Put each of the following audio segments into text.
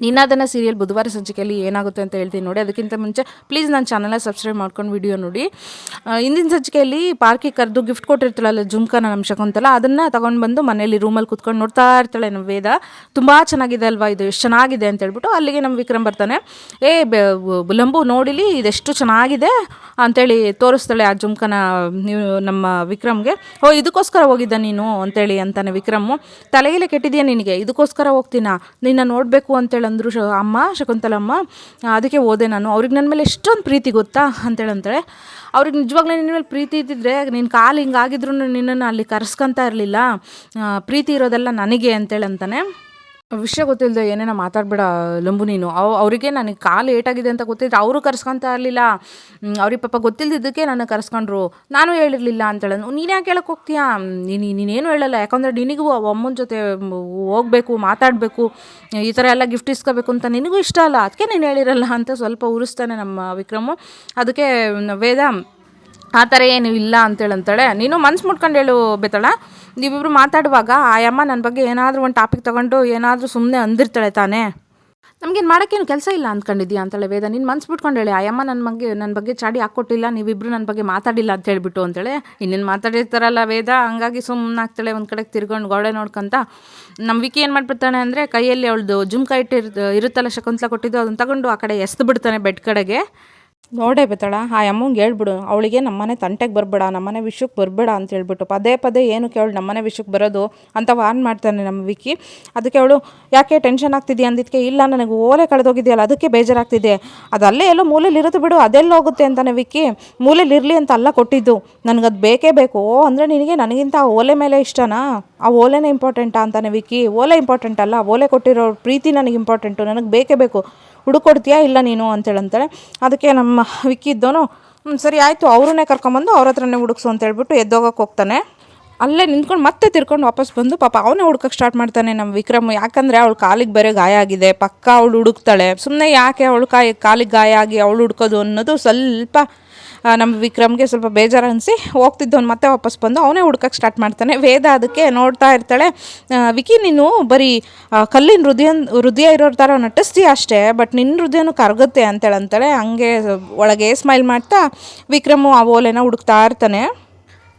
ನಿನಾದನ serial ಬುಧವಾರ ಸಂಚಿಕೆಯಲ್ಲಿ ಏನಾಗುತ್ತೆ ಅಂತ ಹೇಳ್ತೀನಿ ನೋಡಿ. ಅದಕ್ಕಿಂತ ಮುಂಚೆ ಪ್ಲೀಸ್ ನನ್ನ ಚಾನಲ್ನ ಸಬ್ಸ್ಕ್ರೈಬ್ ಮಾಡ್ಕೊಂಡು ವಿಡಿಯೋ ನೋಡಿ. ಇಂದಿನ ಸಂಚಿಕೆಯಲ್ಲಿ ಪಾರ್ಕಿಗೆ ಕರೆದು ಗಿಫ್ಟ್ ಕೊಟ್ಟಿರ್ತಾಳಲ್ಲ ಜುಮ್ಕಾನ ನಮ್ಮ ಶಕುಂತಲ ಅದನ್ನು ತಗೊಂಡು ಬಂದು ಮನೇಲಿ ರೂಮಲ್ಲಿ ಕುತ್ಕೊಂಡು ನೋಡ್ತಾ ಇರ್ತಾಳೆ ನಮ್ಮ ವೇದ. ತುಂಬ ಚೆನ್ನಾಗಿದೆ ಅಲ್ವಾ ಇದು, ಎಷ್ಟು ಚೆನ್ನಾಗಿದೆ ಅಂತ ಹೇಳ್ಬಿಟ್ಟು ಅಲ್ಲಿಗೆ ನಮ್ಮ ವಿಕ್ರಮ್ ಬರ್ತಾನೆ. ಏ, ಬೆ- ಬ- ಲಂಬು ನೋಡಿಲಿ, ಇದೆಷ್ಟು ಚೆನ್ನಾಗಿದೆ? ಅಂತೇಳಿ ತೋರಿಸ್ತಾಳೆ ಆ ಜುಮ್ಕನ ನೀವು, ನಮ್ಮ ವಿಕ್ರಮ್ಗೆ. ಓ, ಇದಕ್ಕೋಸ್ಕರ ಹೋಗಿದ್ದ ನೀನು? ಅಂತೇಳಿ ಅಂತಾನೆ ವಿಕ್ರಮು ತಲೆಯಲ್ಲೇ ಕೆಟ್ಟಿದೆಯಾ ನಿನಗೆ? ಇದಕ್ಕೋಸ್ಕರ ಹೋಗ್ತೀನಾ? ನಿನ್ನ ನೋಡಬೇಕು ಅಂತೇಳಿ ಅಂದರು ಶ ಅಮ್ಮ, ಶಕುಂತಲಮ್ಮ ಅದಕ್ಕೆ ಓದೆ ನಾನು. ಅವ್ರಿಗೆ ನನ್ನ ಮೇಲೆ ಎಷ್ಟೊಂದು ಪ್ರೀತಿ ಗೊತ್ತಾ? ಅಂತೇಳಿ ಅಂತಾಳೆ ಅವ್ರಿಗೆ ನಿಜವಾಗ್ಲೂ ನಿನ್ನ ಮೇಲೆ ಪ್ರೀತಿ ಇದ್ದಿದ್ರೆ ನಿನ್ನ ಕಾಲು ಹಿಂಗಾಗಿದ್ರು ನಿನ್ನನ್ನು ಅಲ್ಲಿ ಕರೆಸ್ಕೊಂತ ಇರಲಿಲ್ಲ. ಪ್ರೀತಿ ಇರೋದೆಲ್ಲ ನನಗೆ ಅಂತೇಳಿ ಅಂತಾನೆ ವಿಷಯ ಗೊತ್ತಿಲ್ಲದೆ ಏನೇನೋ ಮಾತಾಡ್ಬೇಡ ಲಂಬು ನೀನು. ಅವ್ ಅವರಿಗೆ ನನಗೆ ಕಾಲು ಏಟಾಗಿದೆ ಅಂತ ಗೊತ್ತಿದ್ರೆ ಅವರು ಕರೆಸ್ಕೊತಾ ಇರಲಿಲ್ಲ. ಅವ್ರಿಗೆ ಪಾಪ ಗೊತ್ತಿಲ್ಲದಿದ್ದಕ್ಕೆ ನಾನು ಕರೆಸ್ಕೊಂಡ್ರು. ನಾನು ಹೇಳಿರಲಿಲ್ಲ ಅಂತೇಳ. ನೀನು ಯಾಕೆ ಹೇಳಕ್ಕೆ ಹೋಗ್ತೀಯಾ? ನೀನು ನೀನೇನು ಹೇಳಲ್ಲ. ಯಾಕಂದರೆ ನಿನಗೂ ಅಮ್ಮನ ಜೊತೆ ಹೋಗಬೇಕು, ಮಾತಾಡಬೇಕು, ಈ ಥರ ಎಲ್ಲ ಗಿಫ್ಟ್ ಇಸ್ಕೋಬೇಕು ಅಂತ ನಿನಗೂ ಇಷ್ಟ ಅಲ್ಲ. ಅದಕ್ಕೆ ನೀನು ಹೇಳಿರಲ್ಲ ಅಂತ ಸ್ವಲ್ಪ ಉರಿಸ್ತಾನೆ ನಮ್ಮ ವಿಕ್ರಮು. ಅದಕ್ಕೆ ವೇದ ಆ ಥರ ಏನು ಇಲ್ಲ ಅಂತೇಳಿ ಅಂತಾಳೆ. ನೀನು ಮನ್ಸು ಮುಟ್ಕೊಂಡು ಹೇಳು ಬೇತಾಳ ನೀವಿಬ್ರು ಮಾತಾಡುವಾಗ, ಆ ಅಮ್ಮ ನನ್ನ ಬಗ್ಗೆ ಏನಾದರೂ ಒಂದು ಟಾಪಿಕ್ ತೊಗೊಂಡು ಏನಾದರೂ ಸುಮ್ಮನೆ ಅಂದಿರ್ತಾಳೆ ತಾನೇ? ನಮಗೇನು ಮಾಡೋಕ್ಕೇನು ಕೆಲಸ ಇಲ್ಲ ಅಂದ್ಕೊಂಡಿದ್ಯಾ ಅಂತೇಳಿ ವೇದ. ನೀನು ಮನ್ಸು ಬಿಟ್ಕೊಂಡು ಹೇಳಿ. ಆಯಮ್ಮ ನನ್ನ ಬಗ್ಗೆ ನನ್ನ ಬಗ್ಗೆ ಚಾಡಿ ಹಾಕ್ಕೊಟ್ಟಿಲ್ಲ. ನೀವಿಬ್ರು ನನ್ನ ಬಗ್ಗೆ ಮಾತಾಡಿಲ್ಲ ಅಂತ ಹೇಳಿಬಿಟ್ಟು ಅಂತೇಳಿ. ಇನ್ನೇನು ಮಾತಾಡಿರ್ತಾರಲ್ಲ ವೇದ. ಹಂಗಾಗಿ ಸುಮ್ಮನೆ ಆಗ್ತಾಳೆ ಒಂದು ಕಡೆಗೆ ತಿರ್ಕೊಂಡು ಗೋಡೆ ನೋಡ್ಕೊಂತ. ನಮ್ಮ ವಿಕಿ ಏನು ಮಾಡಿಬಿಡ್ತಾನೆ ಅಂದರೆ, ಕೈಯಲ್ಲಿ ಅವಳದು ಜುಮ್ಕ ಇಟ್ಟಿರ್, ಇರುತ್ತಲ್ಲ ಶಕುಂತಲ ಕೊಟ್ಟಿದ್ದು ಅದನ್ನು ತಗೊಂಡು ಆ ಕಡೆ ಎಸ್ದು ಬಿಡ್ತಾನೆ ಬೆಡ್ ಕಡೆಗೆ. ನೋಡೇ ಬೇತಾಳ ಆ ಅಮ್ಮಂಗೆ ಹೇಳ್ಬಿಡು, ಅವಳಿಗೆ ನಮ್ಮನೆ ತಂಟೆಗೆ ಬರಬೇಡ ನಮ್ಮನೆ ವಿಷಯಕ್ಕೆ ಬರಬೇಡ ಅಂತ ಹೇಳ್ಬಿಟ್ಟು, ಪದೇ ಪದೇ ಏನಕ್ಕೆ ಅವಳು ನಮ್ಮನೆ ವಿಷಯಕ್ಕೆ ಬರೋದು ಅಂತ ವಾರ್ನ್ ಮಾಡ್ತಾನೆ ನಮ್ಮ ವಿಕಿ ಅದಕ್ಕೆ ಅವಳು, ಯಾಕೆ ಟೆನ್ಷನ್ ಆಗ್ತಿದೆಯಾ ಅಂದಿದ್ದಕ್ಕೆ ಇಲ್ಲ, ನನಗೆ ಓಲೆ ಕಳೆದೋಗಿದೆಯಲ್ಲ, ಅದಕ್ಕೆ ಬೇಜಾರಾಗ್ತಿದೆ. ಅದು ಅಲ್ಲೇ ಎಲ್ಲೋ ಮೂಲೆಯಲ್ಲಿ ಇರುತ್ತೆ ಬಿಡು, ಅದೆಲ್ಲ ಹೋಗುತ್ತೆ ಅಂತಾನೆ ವಿಕ್ಕಿ. ಮೂಲೆಯಲ್ಲಿ ಇರಲಿ ಅಂತ ಅಲ್ಲ ಕೊಟ್ಟಿದ್ದು ನನಗದು ಬೇಕೇ ಬೇಕು, ಓ, ಅಂದರೆ ನಿನಗೆ ನನಗಿಂತ ಆ ಓಲೆ ಮೇಲೆ ಇಷ್ಟನಾ? ಆ ಓಲೆನೇ ಇಂಪಾರ್ಟೆಂಟಾ ಅಂತಾನೆ ವಿಕ್ಕಿ. ಓಲೆ ಇಂಪಾರ್ಟೆಂಟ್ ಅಲ್ಲ, ಓಲೆ ಕೊಟ್ಟಿರೋ ಪ್ರೀತಿ ನನಗೆ ಇಂಪಾರ್ಟೆಂಟು ನನಗೆ ಬೇಕೇ ಬೇಕು. ಹುಡುಕೊಡ್ತೀಯಾ ಇಲ್ಲ ನೀನು ಅಂತೇಳಂತಾಳೆ. ಅದಕ್ಕೆ ನಮ್ಮ ವಿಕ್ಕಿ ಇದ್ದವನು "ಹ್ಮ್, ಸರಿ ಆಯಿತು ಅವ್ರನ್ನೇ ಕರ್ಕೊಂಬಂದು ಅವ್ರ ಹತ್ರನೇ ಹುಡುಕ್ಸು ಅಂತ ಹೇಳ್ಬಿಟ್ಟು ಎದ್ದೋಗಕ್ಕೆ ಹೋಗ್ತಾನೆ. ಅಲ್ಲೇ ನಿಂತ್ಕೊಂಡು ಮತ್ತೆ ತಿರ್ಕೊಂಡು ವಾಪಸ್ ಬಂದು ಪಾಪ ಅವನೇ ಹುಡ್ಕಕ್ಕೆ ಸ್ಟಾರ್ಟ್ ಮಾಡ್ತಾನೆ ನಮ್ಮ ವಿಕ್ರಮ್. ಯಾಕಂದರೆ ಅವಳು ಕಾಲಿಗೆ ಬೇರೆ ಗಾಯ ಆಗಿದೆ. ಪಕ್ಕ ಅವಳು ಹುಡುಕ್ತಾಳೆ. ಸುಮ್ಮನೆ ಯಾಕೆ ಅವಳು ಕಾಯಿ, ಕಾಲಿಗೆ ಗಾಯ ಆಗಿ ಅವಳು ಹುಡ್ಕೋದು ಅನ್ನೋದು ಸ್ವಲ್ಪ ನಮ್ಮ ವಿಕ್ರಮ್ಗೆ ಸ್ವಲ್ಪ ಬೇಜಾರು ಅನಿಸಿ ಹೋಗ್ತಿದ್ದವನು ಮತ್ತೆ ವಾಪಸ್ ಬಂದು ಅವನೇ ಹುಡ್ಕಕ್ಕೆ ಸ್ಟಾರ್ಟ್ ಮಾಡ್ತಾನೆ. ವೇದ ಅದಕ್ಕೆ ನೋಡ್ತಾ ಇರ್ತಾಳೆ. ವಿಕಿ ನೀನು ಬರೀ ಕಲ್ಲಿನ ಹೃದಯ ಹೃದಯ ಇರೋರ ಥರ ನಟಿಸ್ತೀಯ ಅಷ್ಟೇ, ಬಟ್ ನಿನ್ನ ಹೃದಯನೂ ಕರಗುತ್ತೆ ಅಂತೇಳಂತಾಳೆ. ಹಂಗೆ ಒಳಗೆ ಸ್ಮೈಲ್ ಮಾಡ್ತಾ ವಿಕ್ರಮು ಆ ಓಲೆನ ಹುಡುಕ್ತಾ ಇರ್ತಾನೆ.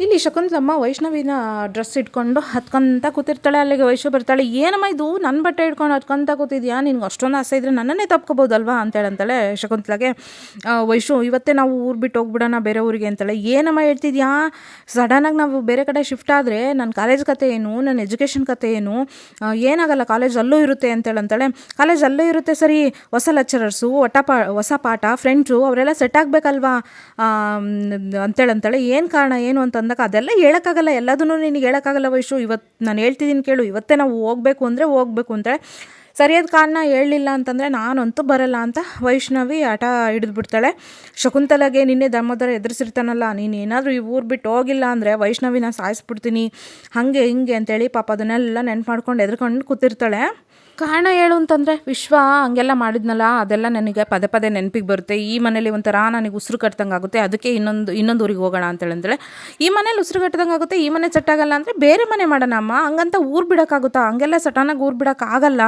ಇಲ್ಲಿ ಶಕುಂತಲಮ್ಮ ವೈಷ್ಣವಿನ ಡ್ರೆಸ್ ಇಟ್ಕೊಂಡು ಹತ್ಕೊಂತ ಕೂತಿರ್ತಾಳೆ. ಅಲ್ಲಿಗೆ ವೈಶ್ವ ಬರ್ತಾಳೆ ಏನಮ್ಮ ಇದು? ನನ್ನ ಬಟ್ಟೆ ಇಟ್ಕೊಂಡು ಹತ್ಕೊಂತ ಕೂತಿದ್ಯಾ? ನಿನ್ಗೆ ಅಷ್ಟೊಂದು ಆಸೆ ಇದ್ರೆ ನನ್ನನ್ನೇ ತಪ್ಕೋಬೋದಲ್ವಾ ಅಂತೇಳಂತಾಳೆ ಶಕುಂತಲಾಗೆ. ಆ, ವೈಶು ಇವತ್ತೇ ನಾವು ಊರು ಬಿಟ್ಟು ಹೋಗ್ಬಿಡೋಣ ಬೇರೆ ಊರಿಗೆ ಅಂತಾಳೆ. ಏನಮ್ಮ ಹೇಳ್ತಿದ್ಯಾ? ಸಡನ್ನಾಗಿ ನಾವು ಬೇರೆ ಕಡೆ ಶಿಫ್ಟ್ ಆದರೆ ನನ್ನ ಕಾಲೇಜ್ ಕತೆ ಏನು? ನನ್ನ ಎಜುಕೇಷನ್ ಕತೆ ಏನು? ಏನಾಗಲ್ಲ ಕಾಲೇಜ್ ಅಲ್ಲೂ ಇರುತ್ತೆ ಅಂತೇಳಂತಾಳೆ ಕಾಲೇಜ್ ಅಲ್ಲೂ ಇರುತ್ತೆ ಸರಿ. ಹೊಸ ಲೆಕ್ಚರರ್ಸು ಒಟ್ಟ ಪಾ ಹೊಸ ಪಾಠ ಫ್ರೆಂಡ್ಸು ಅವರೆಲ್ಲ ಸೆಟ್ ಆಗಬೇಕಲ್ವಾ? ಅಂತೇಳಂತಾಳೆ ಏನು ಕಾರಣ? ಏನು? ಅಂತ ಅಂದಾಗ ಅದೆಲ್ಲ ಹೇಳೋಕ್ಕಾಗಲ್ಲ, ಎಲ್ಲದನ್ನೂ ನಿನಗೆ ಹೇಳೋಕ್ಕಾಗಲ್ಲ ವಯಸ್ಸು ಇವತ್ತು ನಾನು ಹೇಳ್ತಿದ್ದೀನಿ ಕೇಳು, ಇವತ್ತೇ ನಾವು ಹೋಗಬೇಕು ಅಂದರೆ ಹೋಗಬೇಕು ಅಂತೇಳಿ. ಸರಿಯಾದ ಕಾರಣ ಹೇಳಲಿಲ್ಲ ಅಂತಂದರೆ ನಾನಂತೂ ಬರಲ್ಲ ಅಂತ ವೈಷ್ಣವಿ ಆಟ ಹಿಡಿದ್ಬಿಡ್ತಾಳೆ ಶಕುಂತಲಾಗೆ ನಿನ್ನೆ ಧರ್ಮದರ ಎದುರಿಸಿರ್ತಾನಲ್ಲ, ನೀನು ಏನಾದರೂ ಈ ಊರು ಬಿಟ್ಟು ಹೋಗಿಲ್ಲ ಅಂದರೆ ವೈಷ್ಣವಿನ ಸಾಯಿಸ್ಬಿಡ್ತೀನಿ, ಹಾಗೆ ಹಿಂಗೆ ಅಂತೇಳಿ ಪಾಪ ಅದನ್ನೆಲ್ಲ ನೆನ್ಪು ಮಾಡ್ಕೊಂಡು ಎದ್ಕೊಂಡು ಕೂತಿರ್ತಾಳೆ. ಕಾರಣ ಹೇಳು ಅಂತಂದರೆ, ವಿಶ್ವ ಹಂಗೆಲ್ಲ ಮಾಡಿದ್ನಲ್ಲ, ಅದೆಲ್ಲ ನನಗೆ ಪದೇ ಪದೇ ನೆನಪಿಗೆ ಬರುತ್ತೆ. ಈ ಮನೇಲಿ ಒಂಥರ ನನಗೆ ಉಸಿರು ಕಟ್ದಂಗೆ ಆಗುತ್ತೆ. ಅದಕ್ಕೆ ಇನ್ನೊಂದು ಇನ್ನೊಂದು ಊರಿಗೆ ಹೋಗೋಣ ಅಂತೇಳಂದ್ರೆ ಈ ಮನೇಲಿ ಉಸಿರು ಕಟ್ಟಿದಂಗೆ ಆಗುತ್ತೆ, ಈ ಮನೆ ಸೆಟ್ ಆಗಲ್ಲ ಅಂದರೆ ಬೇರೆ ಮನೆ ಮಾಡೋಣ ಅಮ್ಮ. ಹಂಗಂತ ಊರು ಬಿಡೋಕ್ಕಾಗುತ್ತಾ? ಹಂಗೆಲ್ಲ ಸಟಾನಾಗಿ ಊರು ಬಿಡೋಕ್ಕಾಗಲ್ಲ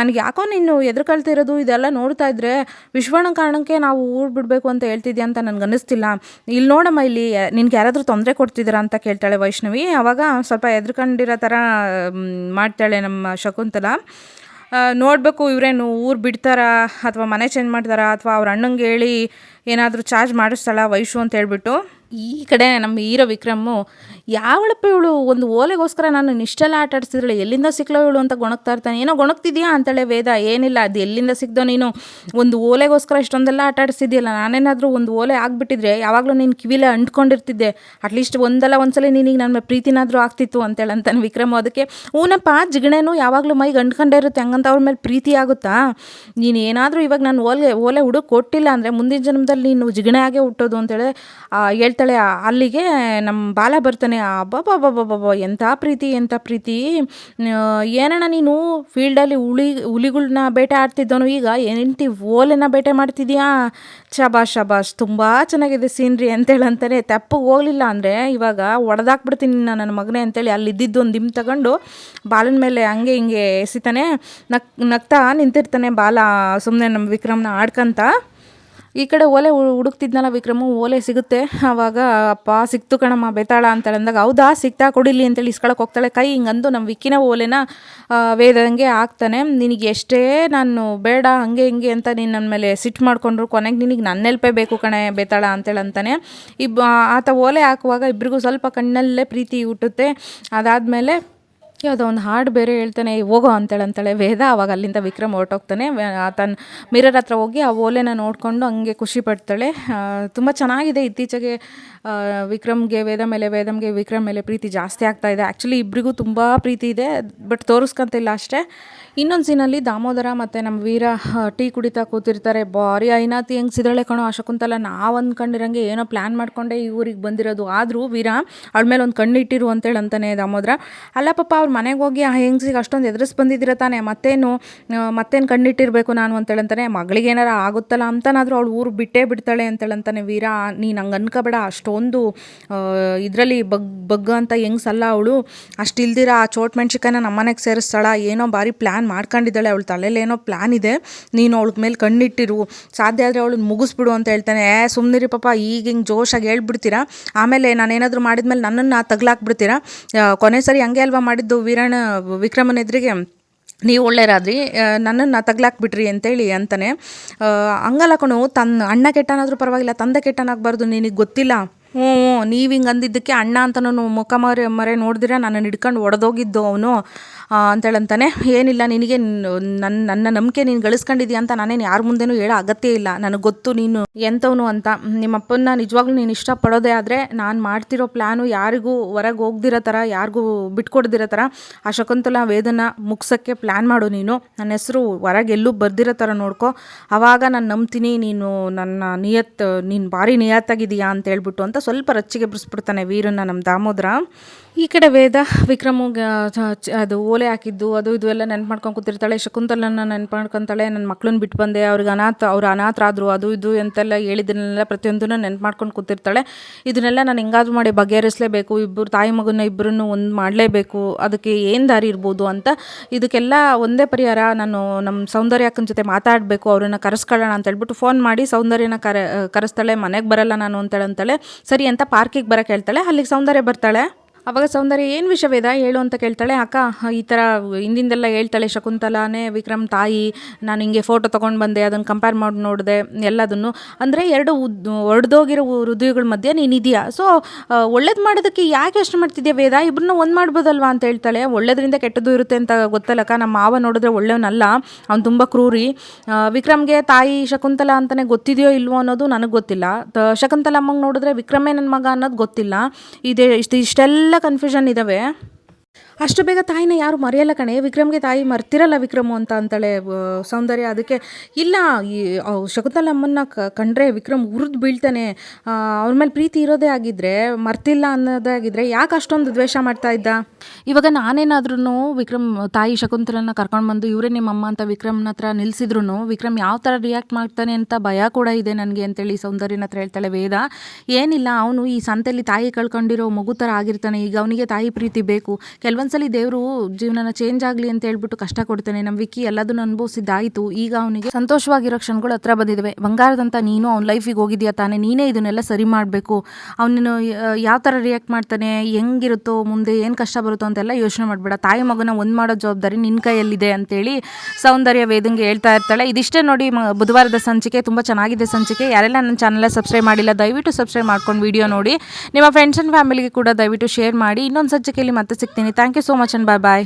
ನನಗೆ ಯಾಕೋ ನೀನು ಎದುರುಕೊಳ್ತಿರೋದು ಇದೆಲ್ಲ ನೋಡ್ತಾ ಇದ್ರೆ ವಿಶ್ವನ ಕಾರಣಕ್ಕೆ ನಾವು ಊರು ಬಿಡಬೇಕು ಅಂತ ಹೇಳ್ತಿದ್ಯಾ ಅಂತ ನನಗೆ ಅನ್ನಿಸ್ತಿಲ್ಲ. ಇಲ್ಲಿ ನೋಡಮ್ಮ ಇಲ್ಲಿ, ನಿನ್ಗೆ ಯಾರಾದರೂ ತೊಂದರೆ ಕೊಡ್ತಿದ್ದೀರಾ ಅಂತ ಕೇಳ್ತಾಳೆ ವೈಷ್ಣವಿ. ಅವಾಗ ಸ್ವಲ್ಪ ಎದುರುಕೊಂಡಿರೋ ಥರ ಮಾಡ್ತಾಳೆ ನಮ್ಮ ಶಕುಂತಲ. ನೋಡಬೇಕು ಇವರೇನು ಊರು ಬಿಡ್ತಾರಾ ಅಥವಾ ಮನೆ ಚೇಂಜ್ ಮಾಡ್ತಾರಾ ಅಥವಾ ಅವ್ರ ಅಣ್ಣಂಗೆ ಹೇಳಿ ಏನಾದರೂ ಚಾರ್ಜ್ ಮಾಡಿಸ್ತಾಳ ವೈಶು ಅಂತ ಹೇಳ್ಬಿಟ್ಟು. ಈ ಕಡೆ ನಮ್ಮ ಹೀರೋ ವಿಕ್ರಮು ಯಾವಳಪ್ಪ ಇವಳು ಒಂದು ಓಲೆಗೋಸ್ಕರ ನಾನು ಇಷ್ಟೆಲ್ಲ ಆಟ ಆಡಿಸಿದ್ರಳು ಎಲ್ಲಿಂದ ಸಿಕ್ಕಲೋ ಇವಳು ಅಂತ ಗೊಣಗ್ತಾ ಇರ್ತಾನೆ. ಏನೋ ಗೊಣಗ್ತಿದ್ಯಾ ಅಂತೇಳೆ ವೇದ ಏನಿಲ್ಲ ಅದು ಎಲ್ಲಿಂದ ಸಿಕ್ಕದೋ ನೀನು ಒಂದು ಓಲೆಗೋಸ್ಕರ ಇಷ್ಟೊಂದೆಲ್ಲ ಆಟ ಆಡಿಸಿದ್ಯಲ್ಲ ನಾನೇನಾದರೂ ಒಂದು ಓಲೆ ಆಗಿಬಿಟ್ಟಿದ್ರೆ ಯಾವಾಗಲೂ ನೀನು ಕಿವಿಲೆ ಅಂಟ್ಕೊಂಡಿರ್ತಿದ್ದೆ ಅಟ್ಲೀಸ್ಟ್ ಒಂದಲ್ಲ ಒಂದ್ಸಲ ನಿನಗೆ ನನ್ನ ಪ್ರೀತಿನಾದರೂ ಆಗ್ತಿತ್ತು ಅಂತೇಳಿ ಅಂತಾನೆ ವಿಕ್ರಮ್ ಅದಕ್ಕೆ ಊನಪ್ಪ ಜಿಗಣೆನು ಯಾವಾಗಲೂ ಮೈಗೆ ಅಂಟ್ಕೊಂಡೇ ಇರುತ್ತೆ ಹಂಗಂತ ಅವ್ರ ಮೇಲೆ ಪ್ರೀತಿ ಆಗುತ್ತಾ? ನೀನು ಏನಾದರೂ ಇವಾಗ ನಾನು ಓಲೆ ಓಲೆ ಹುಡುಕ್ ಕೊಟ್ಟಿಲ್ಲ ಅಂದರೆ ಮುಂದಿನ ಜನ್ಮದಲ್ಲಿ ನೀನು ಜಿಗಣೆ ಆಗೇ ಹುಟ್ಟೋದು ಅಂತೇಳಿ ಆ, ಹೇಳ್ತಾಳೆ ಅಲ್ಲಿಗೆ ನಮ್ಮ ಬಾಲ ಬರ್ತಾನೆ. ಅಬ್ಬಬ್ಬಬ್ಬಬ್ಬ ಎಂಥ ಪ್ರೀತಿ ಎಂಥ ಪ್ರೀತಿ. ಏನಣ್ಣ ನೀನು? ಫೀಲ್ಡಲ್ಲಿ ಹುಳಿ, ಹುಲಿಗಳ್ನ ಬೇಟೆ ಆಡ್ತಿದ್ದವನು ಈಗ. ಎಂಟಿ ಓಲೆನ ಬೇಟೆ ಮಾಡ್ತಿದ್ಯಾ? ಶಬಾಷ್ ಶಬಾಷ್, ತುಂಬ ಚೆನ್ನಾಗಿದೆ ಸೀನ್ರಿ ಅಂತೇಳಿ ಅಂತಾನೆ ತೆಪ್ಪಗೆ ಹೋಗಲಿಲ್ಲ ಅಂದರೆ ಇವಾಗ ಒಡೆದಾಕ್ಬಿಡ್ತೀನಿ ನಾನು ನನ್ನ ಮಗನೇ ಅಂತೇಳಿ ಅಲ್ಲಿ ಇದ್ದಿದ್ದು ಒಂದು ದಿಮ್ ತಗೊಂಡು ಬಾಲನ ಮೇಲೆ ಹಂಗೆ ಹಿಂಗೆ ಎಸಿತಾನೆ. ನಕ್, ನಗ್ತಾ ನಿಂತಿರ್ತಾನೆ ಬಾಲ ಸುಮ್ಮನೆ ನಮ್ಮ ವಿಕ್ರಮ್ನ ಆಡ್ಕಂತ. ಈ ಕಡೆ ಓಲೆ ಹುಡುಕ್ತಿದ್ನಲ್ಲ ವಿಕ್ರಮು, ಓಲೆ ಸಿಗುತ್ತೆ. ಆವಾಗ ಅಪ್ಪ, ಸಿಕ್ತು ಕಣಮ್ಮ, ಬೇತಾಳ ಅಂತ ಅಂದಾಗ, ಹೌದಾ, ಸಿಕ್ತಾ ಕೊಡಿಲಿ ಅಂತೇಳಿ ಇಸ್ಕೊಳಕ್ಕೆ ಹೋಗ್ತಾಳೆ. ಕೈ ಹಿಂಗಂದು ನಮ್ಮ ವಿಕ್ಕಿನ ಓಲೆನ ವೇದಂಗೆ ಹಾಕ್ತಾನೆ. ನಿನಗೆ ಎಷ್ಟೇ ನಾನು ಬೇಡ, ಹಂಗೆ ಹಿಂಗೆ ಅಂತ ನೀನು ನನ್ನ ಮೇಲೆ ಸಿಟ್ಟು ಮಾಡಿಕೊಂಡ್ರು, ಕೊನೆಗೆ ನಿನಗೆ ನನ್ನ ನೆಲ್ಪೇ ಬೇಕು ಕಣೆ, ಬೇತಾಳ ಅಂತೇಳಿ ಅಂತಾನೆ. ಇಬ್ಬ, ಆತ ಓಲೆ ಹಾಕುವಾಗ ಇಬ್ಬರಿಗೂ ಸ್ವಲ್ಪ ಕಣ್ಣಲ್ಲೇ ಪ್ರೀತಿ ಹುಟ್ಟುತ್ತೆ. ಅದಾದಮೇಲೆ ಯಾವುದೋ ಒಂದು ಹಾಡು ಬೇರೆ ಹೇಳ್ತಾನೆ ಹೋಗೋ ಅಂತೇಳಿ ಅಂತಾಳೆ. ವೇದ ಅವಾಗ ಅಲ್ಲಿಂದ ವಿಕ್ರಮ್ ಹೊರಟೋಗ್ತಾನೆ. ತನ್ನ ಮಿರರ್ ಹತ್ರ ಹೋಗಿ ಆ ಓಲೆನ ನೋಡಿಕೊಂಡು ಹಂಗೆ ಖುಷಿ ಪಡ್ತಾಳೆ. ತುಂಬ ಚೆನ್ನಾಗಿದೆ. ಇತ್ತೀಚೆಗೆ ವಿಕ್ರಮ್ಗೆ ವೇದ ಮೇಲೆ, ವೇದಮ್ಗೆ ವಿಕ್ರಮ್ ಮೇಲೆ ಪ್ರೀತಿ ಜಾಸ್ತಿ ಆಗ್ತಾ ಇದೆ. ಆ್ಯಕ್ಚುಲಿ ಇಬ್ಬರಿಗೂ ತುಂಬ ಪ್ರೀತಿ ಇದೆ, ಬಟ್ ತೋರಿಸ್ಕೊಂತಿಲ್ಲ ಅಷ್ಟೇ. ಇನ್ನೊಂದು ಸೀನಲ್ಲಿ ದಾಮೋದರ ಮತ್ತು ನಮ್ಮ ವೀರ ಟೀ ಕುಡಿತಾ ಕೂತಿರ್ತಾರೆ. ಬಾರಿ ಐನಾತಿ ಹೆಂಗೆ ಸಿದ್ರಳೆ ಕಣೋ ಆ ನಾವು ಅಂದ್ಕೊಂಡಿರಂಗೆ ಏನೋ ಪ್ಲ್ಯಾನ್ ಮಾಡ್ಕೊಂಡೆ ಈ ಊರಿಗೆ ಬಂದಿರೋದು. ಆದರೂ ವೀರ ಅವಳ ಮೇಲೆ ಒಂದು ಕಣ್ಣಿಟ್ಟಿರು ಅಂತೇಳಿ ಅಂತಾನೆ ದಾಮೋದರ. ಅಲ್ಲ ಪಾಪ, ಅವ್ರ ಮನೆಗೆ ಹೋಗಿ ಆ ಹೆಂಗ್ಸಿಗೆ ಅಷ್ಟೊಂದು ಎದುರಿಸ್ ಬಂದಿದ್ದೀರ ತಾನೆ? ಮತ್ತೇನು ಮತ್ತೇನು ಕಣ್ಣಿಟ್ಟಿರಬೇಕು ನಾನು ಅಂತೇಳಿ ಅಂತಾನೆ ಮಗಳಿಗೆ ಏನಾರ ಆಗುತ್ತಲ್ಲ ಅಂತನಾದರೂ ಅವಳು ಊರು ಬಿಟ್ಟೇ ಬಿಡ್ತಾಳೆ ಅಂತೇಳಿ ಅಂತಾನೆ ವೀರ. ನೀನು ಹಂಗೆ ಅನ್ಕೋಬೇಡ, ಅಷ್ಟೊಂದು ಇದರಲ್ಲಿ ಬಗ್ ಬಗ್ ಅಂತ ಹೆಂಗ್ಸಲ್ಲ ಅವಳು. ಅಷ್ಟು ಇಲ್ದಿರ, ಆ ಚೋಟ್ ಮೆಣ್ಸಿಕಾಯನ್ನ ನಮ್ಮನೆಗೆ ಸೇರಿಸ್ತಾಳ, ಏನೋ ಭಾರಿ ಪ್ಲ್ಯಾನ್ ಮಾಡ್ಕೊಂಡಿದ್ದಾಳೆ, ಅವಳ ತಲೆಯಲ್ಲಿ ಏನೋ ಪ್ಲ್ಯಾನ್ ಇದೆ, ನೀನು ಅವಳ ಮೇಲೆ ಕಣ್ಣಿಟ್ಟಿರು. ಸಾಧ್ಯ ಆದರೆ ಅವಳನ್ನ ಮುಗಿಸ್ಬಿಡು ಅಂತ ಹೇಳ್ತಾನೆ, ಏ ಸುಮ್ಮನಿರಿ ಪಾಪ, ಈಗ ಹಿಂಗೆ ಜೋಶಾಗಿ ಹೇಳ್ಬಿಡ್ತೀರಾ? ಆಮೇಲೆ ನಾನೇನಾದರೂ ಮಾಡಿದ್ಮೇಲೆ ನನ್ನನ್ನು ತಗ್ಲಾಕ್ಬಿಡ್ತೀರಾ? ಕೊನೆ ಸರಿ ಹಂಗೆ ಅಲ್ವಾ ಮಾಡಿದ್ದು? ವೀರಣ್ಣ ವಿಕ್ರಮನ ಎದುರಿಗೆ ನೀವು ಒಳ್ಳೆಯರಾದ್ರಿ ನನ್ನನ್ನು ತಗ್ಲಾಕ್ಬಿಟ್ರಿ ಅಂತೇಳಿ ಅಂತಾನೆ. ಹಂಗಲ್ಲ ಕಣು ತನ್ನ ಅಣ್ಣ ಕೆಟ್ಟನಾದರೂ ಪರವಾಗಿಲ್ಲ, ತಂದೆ ಕೆಟ್ಟನಾಗಬಾರ್ದು ನಿನಗೆ ಗೊತ್ತಿಲ್ಲ. ಹ್ಞೂ ಹ್ಞೂ, ನೀವು ಹಿಂಗೆ ಅಂದಿದ್ದಕ್ಕೆ ಅಣ್ಣ ಅಂತ ನಾನು ಮುಖ ಮರೆ ಮರೆ ನೋಡಿದ್ರೆ? ನನ್ನನ್ನು ಹಿಡ್ಕೊಂಡು ಒಡೆದೋಗಿದ್ದು ಅವನು. ಅಂತೇಳಂತಾನೆ, ಏನಿಲ್ಲ, ನಿನಗೆ ನನ್ನ ನನ್ನ ನಂಬಿಕೆ ನೀನು ಗಳಿಸ್ಕೊಂಡಿದ್ಯಾ ಅಂತ ನಾನೇನು ಯಾರ ಮುಂದೆನೂ ಹೇಳೋ ಅಗತ್ಯ ಇಲ್ಲ. ನನಗೆ ಗೊತ್ತು ನೀನು ಎಂಥವನು ಅಂತ. ನಿಮ್ಮಪ್ಪನ ನಿಜವಾಗ್ಲೂ ನೀನು ಇಷ್ಟಪಡೋದೇ ಆದರೆ ನಾನು ಮಾಡ್ತಿರೋ ಪ್ಲ್ಯಾನು ಯಾರಿಗೂ ಹೊರಗೆ ಹೋಗ್ದಿರೋ ಥರ ಯಾರಿಗೂ ಬಿಟ್ಕೊಡ್ದಿರೋ ಥರ ಆ ಶಕುಂತಲ ವೇದನ ಮುಗ್ಸೋಕ್ಕೆ ಪ್ಲ್ಯಾನ್ ಮಾಡು ನೀನು. ನನ್ನ ಹೆಸರು ಹೊರಗೆ ಎಲ್ಲೂ ಬರ್ದಿರೋ ಥರ ನೋಡ್ಕೊ. ಆವಾಗ ನಾನು ನಂಬ್ತೀನಿ, ನೀನು ನನ್ನ ನಿಯತ್, ನೀನು ಭಾರಿ ನಿಯತ್ತಾಗಿದೆಯಾ ಅಂತ ಹೇಳ್ಬಿಟ್ಟು ಅಂತ ಸ್ವಲ್ಪ ರಚ್ಚಿಗೆ ಬಿಡಿಸ್ಬಿಡ್ತಾನೆ ವೀರನ್ನ ನಮ್ಮ ದಾಮೋದರ. ಈ ಕಡೆ ವೇದ ವಿಕ್ರಮ್ಗೆ ಅದು ಓಲೆ ಹಾಕಿದ್ದು, ಅದು ಇದು ಎಲ್ಲ ನೆನ್ಪು ಮಾಡ್ಕೊಂಡು ಕೂತಿರ್ತಾಳೆ. ಶಕುಂತಲನ್ನ ನೆನ್ಪು ಮಾಡ್ಕೊಂತಾಳೆ ನನ್ನ ಮಕ್ಳನ್ನ ಬಿಟ್ಟು ಬಂದೆ. ಅವ್ರಿಗೆ ಅನಾಥ, ಅವ್ರು ಅನಾಥರಾದರು, ಅದು ಇದು ಅಂತೆಲ್ಲ ಹೇಳಿದ್ದನ್ನೆಲ್ಲ ಪ್ರತಿಯೊಂದನ್ನು ನೆನ್ಪು ಮಾಡ್ಕೊಂಡು ಕೂತಿರ್ತಾಳೆ. ಇದನ್ನೆಲ್ಲ ನಾನು ಹೆಂಗಾದ್ರೂ ಮಾಡಿ ಬಗೆಹರಿಸಲೇಬೇಕು. ಇಬ್ಬರು ತಾಯಿ ಮಗನ ಇಬ್ಬರನ್ನು ಒಂದು ಮಾಡಲೇಬೇಕು. ಅದಕ್ಕೆ ಏನು ದಾರಿ ಇರ್ಬೋದು ಅಂತ ಇದಕ್ಕೆಲ್ಲ ಒಂದೇ ಪರಿಹಾರ ನಾನು ನಮ್ಮ ಸೌಂದರ್ಯ ಅಕ್ಕನ ಜೊತೆ ಮಾತಾಡಬೇಕು. ಅವ್ರನ್ನ ಕರೆಸ್ಕೊಳ್ಳೋಣ ಅಂತ ಹೇಳ್ಬಿಟ್ಟು ಫೋನ್ ಮಾಡಿ ಸೌಂದರ್ಯನ ಕರೆ, ಕರೆಸ್ತಾಳೆ. ಮನೆಗೆ ಬರಲ್ಲ ನಾನು ಅಂತೇಳಂತಾಳೆ. ಸರಿ ಅಂತ ಪಾರ್ಕಿಗೆ ಬರೋಕೆ ಹೇಳ್ತಾಳೆ. ಅಲ್ಲಿಗೆ ಸೌಂದರ್ಯ ಬರ್ತಾಳೆ. ಅವಾಗ ಸೌಂದರ್ಯ, ಏನು ವಿಷಯ ವೇದ ಹೇಳು ಅಂತ ಕೇಳ್ತಾಳೆ, ಅಕ್ಕ, ಈ ಥರ ಹಿಂದಿಂದೆಲ್ಲ ಹೇಳ್ತಾಳೆ ಶಕುಂತಲಾನೇ, ವಿಕ್ರಮ್ ತಾಯಿ, ನಾನು ಹಿಂಗೆ ಫೋಟೋ ತೊಗೊಂಡು ಬಂದೆ, ಅದನ್ನು ಕಂಪೇರ್ ಮಾಡಿ ನೋಡಿದೆ, ಎಲ್ಲದನ್ನು. ಅಂದರೆ ಎರಡು ಉದ್, ಒಡೆದೋಗಿರೋ ಹೃದಯಗಳ ಮಧ್ಯೆ ಇದೆಯಾ ಸೊ ಒಳ್ಳೇದು ಮಾಡೋದಕ್ಕೆ ಯಾಕೆ ಯೋಚನೆ ಮಾಡ್ತಿದ್ಯಾ ವೇದ? ಇಬ್ಬರನ್ನ ಒಂದು ಮಾಡ್ಬೋದಲ್ವಾ ಅಂತ ಹೇಳ್ತಾಳೆ. ಒಳ್ಳೇದ್ರಿಂದ ಕೆಟ್ಟದ್ದು ಇರುತ್ತೆ ಅಂತ ಗೊತ್ತಲ್ಲಕ್ಕ, ನಮ್ಮ ಮಾವ ನೋಡಿದ್ರೆ ಒಳ್ಳೆಯವನಲ್ಲ ಅವ್ನು ತುಂಬ ಕ್ರೂರಿ. ವಿಕ್ರಮ್ಗೆ ತಾಯಿ ಶಕುಂತಲಾ ಅಂತಲೇ ಗೊತ್ತಿದೆಯೋ ಇಲ್ವೋ ಅನ್ನೋದು ನನಗೆ ಗೊತ್ತಿಲ್ಲ. ತ, ಶಕುಂತಲ ಅಮ್ಮಂಗೆ ನೋಡಿದ್ರೆ ವಿಕ್ರಮೇ ನನ್ನ ಮಗ ಅನ್ನೋದು ಗೊತ್ತಿಲ್ಲ. ಇದೇ, ಇಷ್ಟು, ಇಷ್ಟೆಲ್ಲ ಕನ್ಫ್ಯೂಷನ್ ಇದ್ದಾವೆ ಅಷ್ಟು ಬೇಗ ತಾಯಿನ ಯಾರು ಮರೆಯಲ್ಲ ಕಣೆ. ವಿಕ್ರಮ್ಗೆ ತಾಯಿ ಮರ್ತಿರಲ್ಲ ವಿಕ್ರಮು ಅಂತ ಅಂತಾಳೆ ಸೌಂದರ್ಯ. ಅದಕ್ಕೆ ಇಲ್ಲ, ಈ ಶಕುಂತಲಮ್ಮನ್ನ ಕಂಡ್ರೆ ವಿಕ್ರಮ್ ಉರಿದು ಬೀಳ್ತಾನೆ. ಅವ್ರ ಮೇಲೆ ಪ್ರೀತಿ ಇರೋದೇ ಆಗಿದ್ರೆ, ಮರ್ತಿಲ್ಲ ಆಗಿದ್ರೆ ಯಾಕೆ ಅಷ್ಟೊಂದು ದ್ವೇಷ ಮಾಡ್ತಾ ಇದ್ದ? ಇವಾಗ ನಾನೇನಾದ್ರೂ ವಿಕ್ರಮ್, ತಾಯಿ ಶಕುಂತಲನ ಕರ್ಕೊಂಡು ಬಂದು ಇವರೇ ನಿಮ್ಮಮ್ಮ ಅಂತ ವಿಕ್ರಮ್ನ ಹತ್ರ ನಿಲ್ಸಿದ್ರು ವಿಕ್ರಮ್ ಯಾವ ಥರ ರಿಯಾಕ್ಟ್ ಮಾಡ್ತಾನೆ ಅಂತ ಭಯ ಕೂಡ ಇದೆ ನನಗೆ ಅಂತೇಳಿ ಸೌಂದರ್ಯನ ಹತ್ರ ಹೇಳ್ತಾಳೆ ವೇದ. ಏನಿಲ್ಲ, ಅವನು ಈ ಸಂತೆಯಲ್ಲಿ ತಾಯಿ ಕಳ್ಕೊಂಡಿರೋ ಮಗು ಥರ ಆಗಿರ್ತಾನೆ. ಈಗ ಅವನಿಗೆ ತಾಯಿ ಪ್ರೀತಿ ಬೇಕು. ಕೆಲವೊಂದ್ಸಲಿ ದೇವರು ಜೀವನನ ಚೇಂಜ್ ಆಗಲಿ ಅಂತ ಹೇಳ್ಬಿಟ್ಟು ಕಷ್ಟ ಕೊಡ್ತಾನೆ. ನಮ್ಮ ವಿಕ್ಕಿ ಎಲ್ಲದನ್ನು ಅನುಭವಿಸಿದ್ದಾಯಿತು. ಈಗ ಅವನಿಗೆ ಸಂತೋಷವಾಗಿರೋ ಕ್ಷಣಗಳು ಹತ್ರ ಬಂದಿದ್ದಾವೆ ಬಂಗಾರದಂತ ನೀನು ಅವ್ನ ಲೈಫಿಗೆ ಹೋಗಿದ್ಯಾ ತಾನೆ? ನೀನೇ ಇದನ್ನೆಲ್ಲ ಸರಿ ಮಾಡಬೇಕು. ಅವನನ್ನು ಯಾವ ಥರ ರಿಯಾಕ್ಟ್ ಮಾಡ್ತಾನೆ? ಹೆಂಗಿರುತ್ತೋ, ಮುಂದೆ ಏನು ಕಷ್ಟ ಬರುತ್ತೋ ಅಂತೆಲ್ಲ ಯೋಚನೆ ಮಾಡಬೇಡ. ತಾಯಿ ಮಗನ ಒಂದು ಮಾಡೋ ಜವಾಬ್ದಾರಿ ನಿನ್ನ ಕೈಯಲ್ಲಿದೆ ಅಂತೇಳಿ ಸೌಂದರ್ಯ ವೇದಂಗೆ ಹೇಳ್ತಾ ಇರ್ತಾಳೆ. ಇದಿಷ್ಟೇ ನೋಡಿ ಬುಧವಾರದ ಸಂಚಿಕೆ ತುಂಬ ಚೆನ್ನಾಗಿದೆ ಸಂಚಿಕೆ. ಯಾರೆಲ್ಲ ನನ್ನ ಚಾನಲ್ ಸಬ್ಸ್ಕ್ರೈಬ್ ಮಾಡಿಲ್ಲ, ದಯವಿಟ್ಟು ಸಬ್ಸ್ಕ್ರೈಬ್ ಮಾಡ್ಕೊಂಡು ವಿಡಿಯೋ ನೋಡಿ. ನಿಮ್ಮ ಫ್ರೆಂಡ್ಸ್ ಆ್ಯಂಡ್ ಫ್ಯಾಮಿಲಿಗೆ ಕೂಡ ದಯವಿಟ್ಟು ಶೇರ್ ಮಾಡಿ. ಇನ್ನೊಂದು ಸಂಚಿಕೆಯಲ್ಲಿ ಮತ್ತೆ ಸಿಗ್ತೀನಿ. Thank you so much and bye bye